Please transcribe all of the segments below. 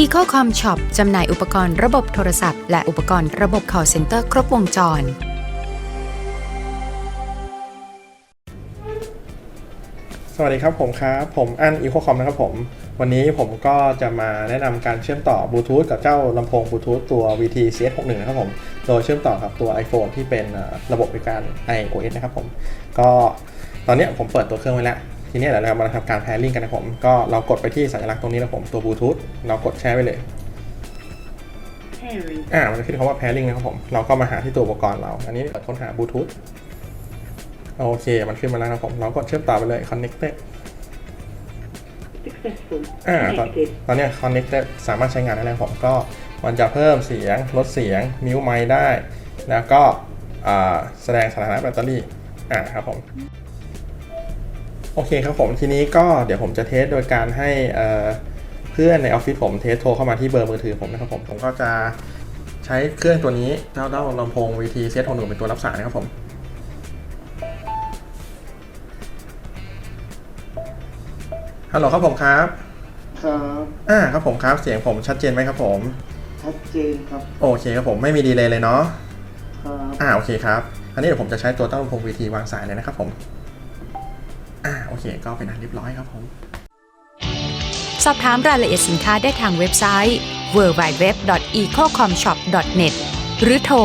EcoCom Shop จำหน่ายอุปกรณ์ระบบโทรศัพท์ และอุปกรณ์ระบบ call center ครบวงจร สวัสดีครับผมครับผมอันอีโคคอมนะครับผม วันนี้ผมก็จะมาแนะนำการเชื่อมต่อบลูทูธกับเจ้าลำโพงบลูทูธตัว VT CS61 นะครับผม โดยเชื่อมต่อกับตัว iPhone ที่เป็นเอ่อระบบบริการ iOS นะครับผม ก็ตอนเนี้ยผมเปิดตัวเครื่องไว้แล้ว ทีเนี้ยเดี๋ยวเรามาทำการ pairing กันนะครับผมก็เรากดไปที่สัญลักษณ์ตรงนี้นะครับผมตัวบลูทูธเรากดแชร์ไปเลย Pairing. อ่ามันจะขึ้นคำว่า pairing นะครับผม เราก็มาหาที่ตัวอุปกรณ์เรา อันนี้เปิดค้นหาบลูทูธโอเค มันขึ้นมาแล้วนะครับผม เรากดเชื่อมต่อไปเลย connected Successful. อ่าตอน Connected. ตอนเนี้ย connected สามารถใช้งานได้แล้วผมก็มันจะเพิ่มเสียง ลดเสียง มิวไมค์ได้ แล้วก็อ่าแสดงสถานะแบตเตอรี่ อ่าครับผม โอเคครับผมทีนี้ก็เดี๋ยวผมจะเทสโดยการให้เอ่อเพื่อนในออฟฟิศผมเทสโทรเข้ามาที่เบอร์มือถือผมนะครับผมผมก็จะใช้เครื่องตัวนี้เจ้าเจ้าลำโพง VT เซตหนึ่งเป็นตัวรับสายนะครับผมฮัลโหลครับผมครับ ครับอ่าครับผมครับเสียงผมชัดเจนไหมครับผม ชัดเจนครับ โอเคครับผมไม่มีดีเลย์เลยเนาะครับอ่าโอเคครับ อันนี้เดี๋ยวผมจะใช้ตัวตั้งลำโพง VT วางสายเลยนะครับผม อ่าโอเค ก็เป็นอันเรียบร้อยครับผมสอบถามรายละเอียดสินค้าได้ทางเว็บไซต์ www.ecocomshop.net หรือโทร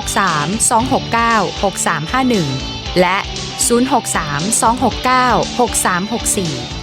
063 269 6351 และ 063 269 6364